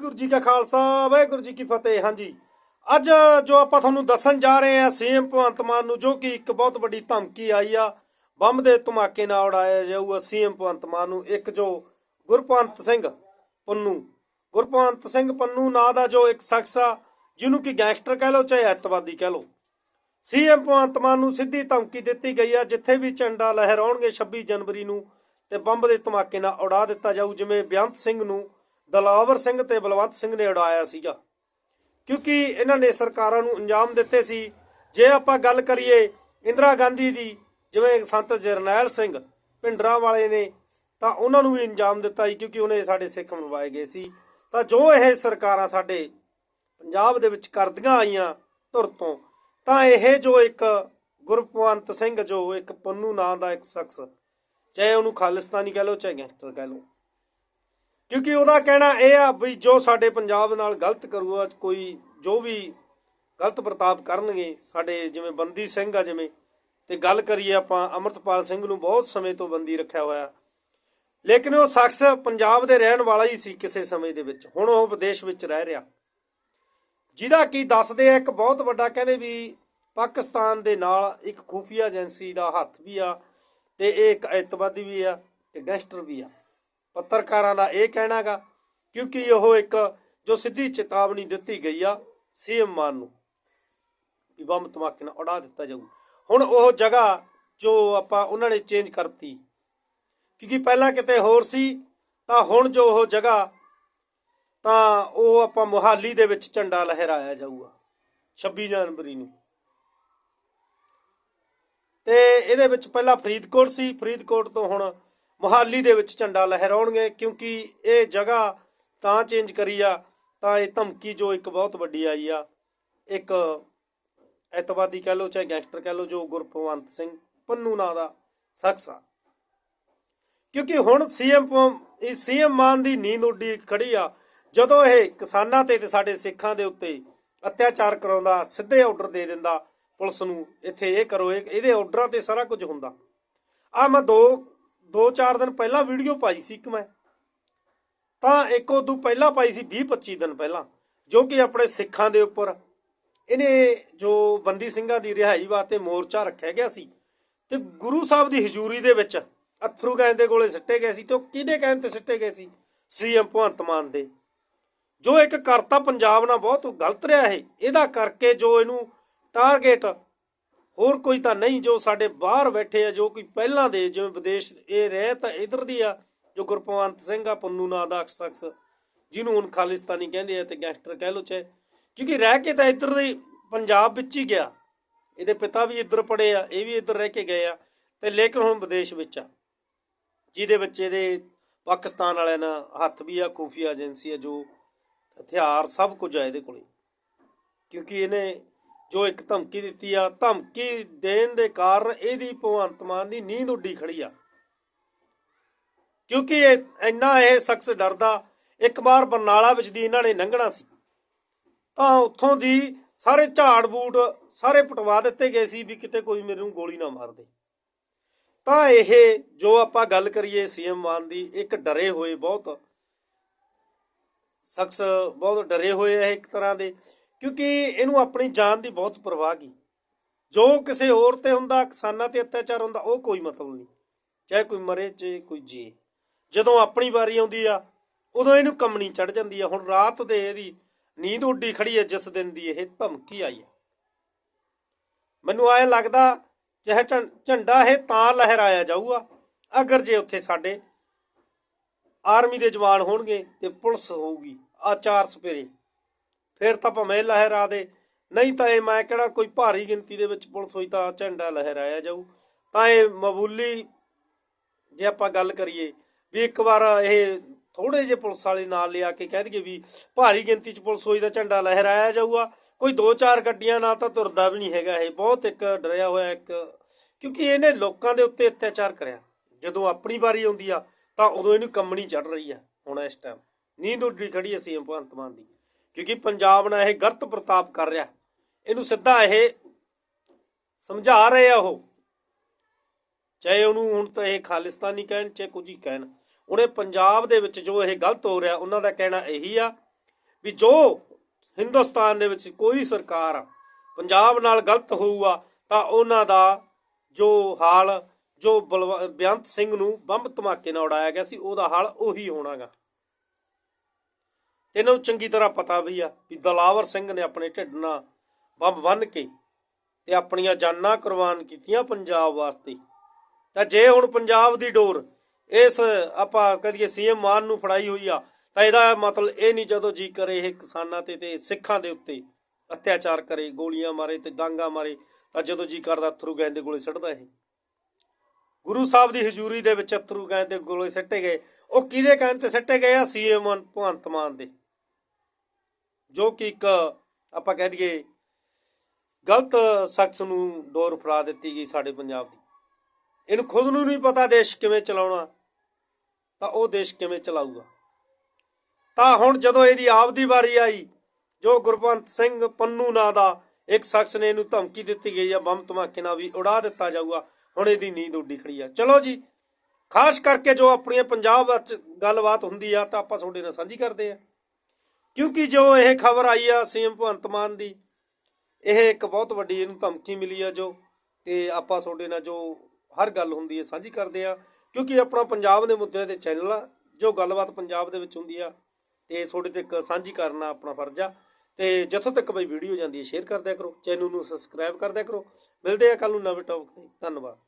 ਵਾਹਿਗੁਰੂ ਜੀ ਕਾ ਖਾਲਸਾ, ਵਾਹਿਗੁਰੂ ਜੀ ਕੀ ਫਤਿਹ। ਹਾਂਜੀ, ਅੱਜ ਜੋ ਆਪਾਂ ਤੁਹਾਨੂੰ ਦੱਸਣ ਜਾ ਰਹੇ ਹਾਂ, ਸੀਐਮ ਭਗਵੰਤ ਮਾਨ ਨੂੰ, ਜੋ ਕਿ ਇੱਕ ਬਹੁਤ ਵੱਡੀ ਧਮਕੀ ਆਈ ਆ, ਬੰਬ ਦੇ ਧਮਾਕੇ ਨਾਲ ਉਡਾਇਆ ਜਾਊਗਾ ਸੀਐਮ ਭਗਵੰਤ ਮਾਨ ਨੂੰ। ਇੱਕ ਜੋ ਗੁਰਪੰਤ ਸਿੰਘ ਪੰਨੂ ਗੁਰਪੰਤ ਸਿੰਘ ਪੰਨੂ ਨਾਂ ਦਾ ਜੋ ਇੱਕ ਸ਼ਖਸ ਆ, ਜਿਹਨੂੰ ਕਿ ਗੈਂਗਸਟਰ ਕਹਿ ਲਓ ਚਾਹੇ ਅੱਤਵਾਦੀ ਕਹਿ ਲਓ। ਸੀਐਮ ਭਗਵੰਤ ਮਾਨ ਨੂੰ ਸਿੱਧੀ ਧਮਕੀ ਦਿੱਤੀ ਗਈ ਆ, ਜਿੱਥੇ ਵੀ ਝੰਡਾ ਲਹਿਰਾਉਣਗੇ 26 ਜਨਵਰੀ ਨੂੰ ਤੇ ਬੰਬ ਦੇ ਧਮਾਕੇ ਨਾਲ ਉਡਾ ਦਿੱਤਾ ਜਾਊ, ਜਿਵੇਂ ਬੇਅੰਤ ਸਿੰਘ ਨੂੰ ਦਲਾਵਰ ਸਿੰਘ ਤੇ ਬਲਵੰਤ ਸਿੰਘ ਨੇ ਉਡਾਇਆ ਸੀਗਾ। ਕਿਉਂਕਿ ਇਹਨਾਂ ਨੇ ਸਰਕਾਰਾਂ ਨੂੰ ਅੰਜਾਮ ਦਿੱਤੇ ਸੀ। ਜੇ ਆਪਾਂ ਗੱਲ ਕਰੀਏ ਇੰਦਰਾ ਗਾਂਧੀ ਦੀ, ਜਿਵੇਂ ਸੰਤ ਜਰਨੈਲ ਸਿੰਘ ਭਿੰਡਰਾਂ ਵਾਲੇ ਨੇ, ਤਾਂ ਉਹਨਾਂ ਨੂੰ ਵੀ ਅੰਜਾਮ ਦਿੱਤਾ ਸੀ ਕਿਉਂਕਿ ਉਹਨੇ ਸਾਡੇ ਸਿੱਖ ਮਰਵਾਏ ਗਏ ਸੀ। ਤਾਂ ਜੋ ਇਹ ਸਰਕਾਰਾਂ ਸਾਡੇ ਪੰਜਾਬ ਦੇ ਵਿੱਚ ਕਰਦੀਆਂ ਆਈਆਂ ਧੁਰ ਤੋਂ, ਤਾਂ ਇਹ ਜੋ ਇੱਕ ਗੁਰਪਵੰਤ ਸਿੰਘ, ਜੋ ਇੱਕ ਪੰਨੂ ਨਾਂ ਦਾ ਇੱਕ ਸ਼ਖਸ, ਚਾਹੇ ਉਹਨੂੰ ਖਾਲਿਸਤਾਨੀ ਕਹਿ ਲਓ, ਚਾਹੇ ਗੈਂਗਸਟਰ ਕਹਿ ਲਓ ਕਿਉਂਕਿ ਉਹਦਾ ਕਹਿਣਾ ਇਹ ਆ ਵੀ ਜੋ ਸਾਡੇ ਪੰਜਾਬ ਨਾਲ ਗਲਤ ਕਰੂਗਾ, ਕੋਈ ਜੋ ਵੀ ਗਲਤ ਵਰਤਾਵ ਕਰਨਗੇ, ਸਾਡੇ ਜਿਵੇਂ ਬੰਦੀ ਸਿੰਘ ਆ ਜਿਵੇਂ, ਤੇ ਗੱਲ ਕਰੀਏ ਆਪਾਂ ਅਮਰਤਪਾਲ ਸਿੰਘ ਨੂੰ ਬਹੁਤ ਸਮੇਂ ਤੋਂ ਬੰਦੀ ਰੱਖਿਆ ਹੋਇਆ। ਲੇਕਿਨ ਉਹ ਸ਼ਖਸ ਪੰਜਾਬ ਦੇ ਰਹਿਣ ਵਾਲਾ ਹੀ ਸੀ ਕਿਸੇ ਸਮੇਂ ਦੇ ਵਿੱਚ, ਹੁਣ ਉਹ ਵਿਦੇਸ਼ ਵਿੱਚ ਰਹਿ ਰਿਹਾ। ਜਿਹਦਾ ਕੀ ਦੱਸਦੇ ਆ, ਇੱਕ ਬਹੁਤ ਵੱਡਾ ਕਹਿੰਦੇ ਵੀ ਪਾਕਿਸਤਾਨ ਦੇ ਨਾਲ ਇੱਕ ਖੂਫੀਆ ਏਜੰਸੀ ਦਾ ਹੱਥ ਵੀ ਆ, ਤੇ ਇਹ ਇੱਕ ਐਤਵਾਦੀ ਵੀ ਆ, ਤੇ ਗੈਂਗਸਟਰ ਵੀ ਆ। ਪੱਤਰਕਾਰਾਂ ਦਾ ਇਹ ਕਹਿਣਾਗਾ, ਕਿਉਂਕਿ ਉਹ ਇੱਕ ਜੋ ਸਿੱਧੀ ਚੇਤਾਵਨੀ ਦਿੱਤੀ ਗਈ ਆ ਸੀਐਮ ਮਾਨ ਨੂੰ, ਵੀ ਬੰਬ ਧਮਾਕੇ ਨਾਲ ਉਡਾ ਦਿੱਤਾ ਜਾਊ। ਹੁਣ ਉਹ ਜਗ੍ਹਾ ਜੋ ਆਪਾਂ ਉਹਨਾਂ ਨੇ ਚੇਂਜ ਕਰਤੀ, ਕਿਉਂਕਿ ਪਹਿਲਾਂ ਕਿਤੇ ਹੋਰ ਸੀ, ਤਾਂ ਹੁਣ ਜੋ ਉਹ ਜਗ੍ਹਾ, ਤਾਂ ਉਹ ਆਪਾਂ ਮੁਹਾਲੀ ਦੇ ਵਿੱਚ ਝੰਡਾ ਲਹਿਰਾਇਆ ਜਾਊਗਾ 26 ਜਨਵਰੀ ਨੂੰ। ਤੇ ਇਹਦੇ ਵਿੱਚ ਪਹਿਲਾਂ ਫਰੀਦਕੋਟ ਸੀ, ਫਰੀਦਕੋਟ ਤੋਂ ਹੁਣ ਮੁਹਾਲੀ ਦੇ ਵਿੱਚ ਝੰਡਾ ਲਹਿਰਾਉਣਗੇ ਕਿਉਂਕਿ ਇਹ ਜਗ੍ਹਾ ਤਾਂ ਚੇਂਜ ਕਰੀ ਆ, ਤਾਂ ਇਹ ਧਮਕੀ ਜੋ ਇੱਕ ਬਹੁਤ ਵੱਡੀ ਆਈ ਆ। ਇੱਕ ਐਤਵਾਦੀ ਕਹਿ ਲਓ ਚਾਹੇ ਗੈਂਗਸਟਰ ਕਹਿ ਲਓ ਜੋ ਗੁਰਪਵੰਤ ਸਿੰਘ ਪੰਨੂ ਨਾਂ ਦਾ ਸ਼ਖਸ ਆ। ਕਿਉਂਕਿ ਹੁਣ ਸੀਐਮ ਇਹ ਸੀਐਮ ਮਾਨ ਦੀ ਨੀਂਦ ਉੱਡੀ ਖੜੀ ਆ। ਜਦੋਂ ਇਹ ਕਿਸਾਨਾਂ ਤੇ ਤੇ ਸਾਡੇ ਸਿੱਖਾਂ ਦੇ ਉੱਤੇ ਅਤਿਆਚਾਰ ਕਰਾਉਂਦਾ, ਸਿੱਧੇ ਆਰਡਰ ਦੇ ਦਿੰਦਾ, ਪੁਲਿਸ ਨੂੰ ਇੱਥੇ ਇਹ ਕਰੋ ਇਹਦੇ ਆਰਡਰਾਂ ਤੇ ਸਾਰਾ ਕੁਝ ਹੁੰਦਾ। ਆ ਮੈਂ ਦੋ ਦੋ ਚਾਰ ਦਿਨ ਪਹਿਲਾਂ ਵੀਡੀਓ ਪਾਈ ਸੀ ਇੱਕ ਮੈਂ। ਤਾਂ ਇੱਕ ਉਦੋਂ ਪਹਿਲਾਂ ਪਾਈ ਸੀ 20 25 ਦਿਨ ਪਹਿਲਾਂ, ਜੋ ਕਿ ਆਪਣੇ ਸਿੱਖਾਂ ਦੇ ਉੱਪਰ। ਇਹਨੇ ਜੋ ਬੰਦੀ ਸਿੰਘਾਂ ਦੀ ਰਿਹਾਈ ਵਾਸਤੇ ਮੋਰਚਾ ਰੱਖਿਆ ਗਿਆ ਸੀ ਤੇ ਗੁਰੂ ਸਾਹਿਬ ਦੀ ਹਜ਼ੂਰੀ ਦੇ ਵਿੱਚ ਅਥਰੂ ਗੈਂ ਦੇ ਕੋਲੇ ਸਿੱਟੇ ਗਏ ਸੀ ਤੇ ਉਹ ਕਿਹਦੇ ਕਹਿਣ ਤੇ ਸਿੱਟੇ ਗਏ ਸੀ? ਸੀਐਮ ਭਗਵੰਤ ਮਾਨ ਦੇ। ਜੋ ਇੱਕ ਕਰਤਾ ਪੰਜਾਬ ਨਾਲ ਬਹੁਤ ਗਲਤ ਰਿਹਾ ਹੈ ਇਹਦਾ ਕਰਕੇ ਜੋ ਇਹਨੂੰ ਟਾਰਗੇਟ ਹੋਰ ਕੋਈ ਤਾਂ ਨਹੀਂ ਜੋ ਸਾਡੇ ਬਾਹਰ ਬੈਠੇ ਆ, ਜੋ ਕੋਈ ਪਹਿਲਾਂ ਦੇ ਜਿਵੇਂ ਵਿਦੇਸ਼ ਇਹ ਰਹਿ ਤਾਂ ਇਧਰ ਦੀ ਆ, ਜੋ ਗੁਰਪਵੰਤ ਸਿੰਘ ਆ, ਪੰਨੂ ਨਾਂ ਦਾ ਸ਼ਖਸ ਜਿਹਨੂੰ ਹੁਣ ਖਾਲਿਸਤਾਨੀ ਕਹਿੰਦੇ ਆ ਤੇ ਗੈਂਗਸਟਰ ਕਹਿ ਲੋ ਚਾਹੇ। ਕਿਉਂਕਿ ਰਹਿ ਕੇ ਤਾਂ ਇੱਧਰ ਦੇ ਪੰਜਾਬ ਵਿੱਚ ਹੀ ਗਿਆ। ਇਹਦੇ ਪਿਤਾ ਵੀ ਇੱਧਰ ਪੜੇ ਆ, ਇਹ ਵੀ ਇੱਧਰ ਰਹਿ ਕੇ ਗਏ ਆ ਤੇ ਲੇਕਿਨ ਹੁਣ ਵਿਦੇਸ਼ ਵਿੱਚ ਆ। ਜਿਹਦੇ ਵਿੱਚ ਇਹਦੇ ਪਾਕਿਸਤਾਨ ਵਾਲਿਆਂ ਨਾਲ ਹੱਥ ਵੀ ਆ, ਖੂਫੀਆ ਏਜੰਸੀ ਆ ਜੋ ਹਥਿਆਰ ਸਭ ਕੁਝ ਆ ਇਹਦੇ ਕੋਲੇ। ਕਿਉਂਕਿ ਇਹਨੇ ਜੋ ਇੱਕ ਧਮਕੀ ਦਿੱਤੀ ਆ, ਧਮਕੀ ਦੇਣ ਦੇ ਕਾਰਨ ਇਹਦੀ ਭਗਵੰਤ ਮਾਨ ਦੀ ਨੀਂਦ ਉੱਡੀ ਖੜੀ ਆ। ਕਿਉਂਕਿ ਇਹ ਇੰਨਾ ਇਹ ਸ਼ਖਸ ਡਰਦਾ, ਇੱਕ ਵਾਰ ਬਰਨਾਲਾ ਵਿੱਚ ਦੀ ਇਹਨਾਂ ਨੇ ਲੰਘਣਾ ਸੀ। ਤਾਂ ਉੱਥੋਂ ਦੀ ਸਾਰੇ ਝਾੜ ਬੂਟ ਸਾਰੇ ਪਟਵਾ ਦਿੱਤੇ ਗਏ ਸੀ ਵੀ ਕਿਤੇ ਕੋਈ ਮੈਨੂੰ ਗੋਲੀ ਨਾ ਮਾਰ ਦੇ। ਤਾਂ ਇਹ ਜੋ ਆਪਾਂ ਗੱਲ ਕਰੀਏ ਸੀਐਮ ਮਾਨ ਦੀ, ਇੱਕ ਡਰੇ ਹੋਏ ਬਹੁਤ ਸ਼ਖਸ ਬਹੁਤ ਡਰੇ ਹੋਏ ਹੈ ਇੱਕ ਤਰ੍ਹਾਂ ਦੇ। ਕਿਉਂਕਿ ਇਹਨੂੰ ਆਪਣੀ ਜਾਨ ਦੀ ਬਹੁਤ ਪਰਵਾਹ ਗਈ ਜੋ ਕਿਸੇ ਹੋਰ ਤੇ ਹੁੰਦਾ, ਕਿਸਾਨਾਂ ਤੇ ਅਤਿਆਚਾਰ ਹੁੰਦਾ, ਉਹ ਕੋਈ ਮਤਲਬ ਨਹੀਂ। ਚਾਹੇ ਕੋਈ ਮਰੇ, ਚਾਹੇ ਕੋਈ ਜੀ ਜਦੋਂ ਆਪਣੀ ਵਾਰੀ ਆਉਂਦੀ ਆ, ਉਦੋਂ ਇਹਨੂੰ ਕੰਮਣੀ ਚੜ ਜਾਂਦੀ ਆ। ਹੁਣ ਰਾਤ ਦੇ ਇਹਦੀ ਨੀਂਦ ਉੱਡੀ ਖੜੀ ਹੈ ਜਿਸ ਦਿਨ ਦੀ ਇਹ ਧਮਕੀ ਆਈ ਹੈ ਮੈਨੂੰ ਐ ਲੱਗਦਾ, ਚਾਹੇ ਝੰ- ਝੰਡਾ ਇਹ ਤਾਂ ਲਹਿਰਾਇਆ ਜਾਊਗਾ, ਅਗਰ ਜੇ ਉੱਥੇ ਸਾਡੇ ਆਰਮੀ ਦੇ ਜਵਾਨ ਹੋਣਗੇ ਤੇ ਪੁਲਿਸ ਹੋਊਗੀ, ਆ ਚਾਰ ਸਪੇਰੇ। ਫਿਰ ਤਾਂ ਭਾਵੇਂ ਲਹਿਰਾ ਦੇ ਨਹੀਂ ਤਾਂ ਇਹ ਮੈਂ ਕਿਹੜਾ ਕੋਈ ਭਾਰੀ ਗਿਣਤੀ ਦੇ ਵਿੱਚ ਪੁਲਿਸ ਹੋਈ ਤਾਂ ਝੰਡਾ ਲਹਿਰਾਇਆ ਜਾਊ। ਤਾਂ ਇਹ ਮਬੂਲੀ ਜੇ ਆਪਾਂ ਗੱਲ ਕਰੀਏ ਵੀ ਇੱਕ ਵਾਰ ਇਹ ਥੋੜੇ ਜਿਹੇ ਪੁਲਿਸ ਵਾਲੇ ਨਾਲ ਲਿਆ ਕੇ ਕਹਿ ਦਈਏ ਵੀ ਭਾਰੀ ਗਿਣਤੀ 'ਚ ਪੁਲਿਸ ਹੋਈ ਦਾ ਝੰਡਾ ਲਹਿਰਾਇਆ ਜਾਊਗਾ। ਕੋਈ ਦੋ ਚਾਰ ਗੱਡੀਆਂ ਨਾਲ ਤਾਂ ਤੁਰਦਾ ਵੀ ਨਹੀਂ ਹੈਗਾ ਇਹ। ਬਹੁਤ ਇੱਕ ਡਰਿਆ ਹੋਇਆ ਇੱਕ ਕਿਉਂਕਿ ਇਹਨੇ ਲੋਕਾਂ ਦੇ ਉੱਤੇ ਅਤਿਆਚਾਰ ਕਰਿਆ। ਜਦੋਂ ਆਪਣੀ ਵਾਰੀ ਆਉਂਦੀ ਆ ਤਾਂ ਉਦੋਂ ਇਹਨੂੰ ਕੰਮਣੀ ਚੜ ਰਹੀ ਆ ਹੁਣ ਇਸ ਟਾਈਮ ਨੀਂਦ ਉੱਡੀ ਖੜੀ ਹੈ ਸੀਐਮ ਭਗਵੰਤ ਮਾਨ ਦੀ। ਕਿਉਂਕਿ ਪੰਜਾਬ ਨਾਲ ਇਹ ਗਲਤ ਪ੍ਰਤਾਪ ਕਰ ਰਿਹਾ। ਇਹਨੂੰ ਸਿੱਧਾ ਇਹ ਸਮਝਾ ਰਹੇ ਆ ਉਹ। ਚਾਹੇ ਉਹਨੂੰ ਹੁਣ ਤਾਂ ਇਹ ਖਾਲਿਸਤਾਨੀ ਕਹਿਣ, ਚਾਹੇ ਕੁਝ ਹੀ ਕਹਿਣ। ਉਹਨੇ ਪੰਜਾਬ ਦੇ ਵਿੱਚ ਜੋ ਇਹ ਗਲਤ ਹੋ ਰਿਹਾ, ਉਹਨਾਂ ਦਾ ਕਹਿਣਾ ਇਹੀ ਆ ਵੀ ਜੋ ਹਿੰਦੁਸਤਾਨ ਦੇ ਵਿੱਚ ਕੋਈ ਸਰਕਾਰ ਪੰਜਾਬ ਨਾਲ ਗਲਤ ਹੋਊਗਾ, ਤਾਂ ਉਹਨਾਂ ਦਾ ਜੋ ਹਾਲ, ਜੋ ਬਲਵ- ਬੇਅੰਤ ਸਿੰਘ ਨੂੰ ਬੰਬ ਧਮਾਕੇ ਨਾਲ ਉਡਾਇਆ ਗਿਆ ਸੀ, ਉਹਦਾ ਹਾਲ ਉਹੀ ਹੋਣਾਗਾ। ਇਹਨਾਂ ਨੂੰ ਚੰਗੀ ਤਰ੍ਹਾਂ ਪਤਾ ਵੀ ਆ ਵੀ ਦਲਾਵਰ ਸਿੰਘ ਨੇ ਆਪਣੇ ਢਿੱਡ ਨਾਲ ਬੰਬ ਬੰਨ ਕੇ ਤੇ ਆਪਣੀਆਂ ਜਾਨਾਂ ਕੁਰਬਾਨ ਕੀਤੀਆਂ ਪੰਜਾਬ ਵਾਸਤੇ। ਤਾਂ ਜੇ ਹੁਣ ਪੰਜਾਬ ਦੀ ਡੋਰ ਇਸ ਆਪਾਂ ਕਹਦੀਏ ਸੀਐਮ ਮਾਨ ਨੂੰ ਫੜਾਈ ਹੋਈ ਆ, ਤਾਂ ਇਹਦਾ ਮਤਲਬ ਇਹ ਨਹੀਂ ਜਦੋਂ ਜੀ ਕਰੇ ਇਹ ਕਿਸਾਨਾਂ ਤੇ ਤੇ ਸਿੱਖਾਂ ਦੇ ਉੱਤੇ ਅਤਿਆਚਾਰ ਕਰੇ, ਗੋਲੀਆਂ ਮਾਰੇ ਤੇ ਡਾਂਗਾ ਮਾਰੇ, ਤਾਂ ਜਦੋਂ ਜੀ ਕਰਦਾ ਅਥਰੂ ਗੈਂਦ ਦੇ ਗੋਲੇ ਸਿੱਟਦਾ ਇਹ। ਗੁਰੂ ਸਾਹਿਬ ਦੀ ਹਜ਼ੂਰੀ ਦੇ ਵਿੱਚ ਅਥਰੂ ਗੈਂਦ ਦੇ ਗੋਲੇ ਸਿੱਟੇ ਗਏ। ਉਹ ਕਿਹਦੇ ਕਹਿਣ ਤੇ ਸਿੱਟੇ ਗਏ ਆ? ਸੀਐਮ ਭਗਵੰਤ ਮਾਨ ਦੇ। ਜੋ ਕਿ ਇੱਕ, ਆਪਾਂ ਕਹਿ ਦਈਏ, ਗਲਤ ਸ਼ਖਸ ਨੂੰ ਡੋਰ ਫੜਾ ਦਿੱਤੀ ਗਈ ਸਾਡੇ ਪੰਜਾਬ ਦੀ। ਇਹਨੂੰ ਖੁਦ ਨੂੰ ਨਹੀਂ ਪਤਾ ਦੇਸ਼ ਕਿਵੇਂ ਚਲਾਉਣਾ, ਤਾਂ ਉਹ ਦੇਸ਼ ਕਿਵੇਂ ਚਲਾਊਗਾ। ਤਾਂ ਹੁਣ ਜਦੋਂ ਇਹਦੀ ਆਪਦੀ ਵਾਰੀ ਆਈ, ਜੋ ਗੁਰਪੰਤ ਸਿੰਘ ਪੰਨੂ ਨਾਂ ਦਾ ਇੱਕ ਸ਼ਖਸ ਨੇ ਇਹਨੂੰ ਧਮਕੀ ਦਿੱਤੀ ਗਈ ਆ, ਬੰਬ ਧਮਾਕੇ ਨਾਲ ਵੀ ਉਡਾ ਦਿੱਤਾ ਜਾਊਗਾ, ਹੁਣ ਇਹਦੀ ਨੀਂਦ ਉੱਡੀ ਖੜੀ ਆ। ਚਲੋ ਜੀ, ਖਾਸ ਕਰਕੇ ਜੋ ਆਪਣੀਆਂ ਪੰਜਾਬ ਵਿੱਚ ਗੱਲਬਾਤ ਹੁੰਦੀ ਆ, ਤਾਂ ਆਪਾਂ ਤੁਹਾਡੇ ਨਾਲ ਸਾਂਝੀ ਕਰਦੇ ਆ। ਕਿਉਂਕਿ ਜੋ ਇਹ ਖਬਰ ਆਈ ਆ ਸੀਐਮ ਭਗਵੰਤ ਮਾਨ ਦੀ, ਇਹ ਇੱਕ ਬਹੁਤ ਵੱਡੀ ਇਹਨੂੰ ਧਮਕੀ ਮਿਲੀ ਆ ਜੋ, ਤੇ ਆਪਾਂ ਤੁਹਾਡੇ ਨਾਲ ਜੋ ਹਰ ਗੱਲ ਹੁੰਦੀ ਹੈ ਸਾਂਝੀ ਕਰਦੇ ਆ ਕਿਉਂਕਿ ਆਪਣਾ ਪੰਜਾਬ ਦੇ ਮੁੱਦਿਆਂ ਤੇ ਚੈਨਲ ਆ, ਜੋ ਗੱਲਬਾਤ ਪੰਜਾਬ ਦੇ ਵਿੱਚ ਹੁੰਦੀ ਆ, ਤੇ ਤੁਹਾਡੇ ਤੱਕ ਸਾਂਝੀ ਕਰਨਾ ਆਪਣਾ ਫਰਜ਼ ਆ, ਤੇ ਜਿੱਥੋਂ ਤੱਕ ਬਈ ਵੀਡੀਓ ਜਾਂਦੀ ਹੈ, ਸ਼ੇਅਰ ਕਰਦਿਆ ਕਰੋ, ਚੈਨਲ ਨੂੰ ਸਬਸਕ੍ਰਾਈਬ ਕਰਦਿਆ ਕਰੋ, ਮਿਲਦੇ ਆ ਕੱਲ ਨੂੰ ਨਵੇਂ ਟੌਪਿਕ ਤੇ, ਧੰਨਵਾਦ।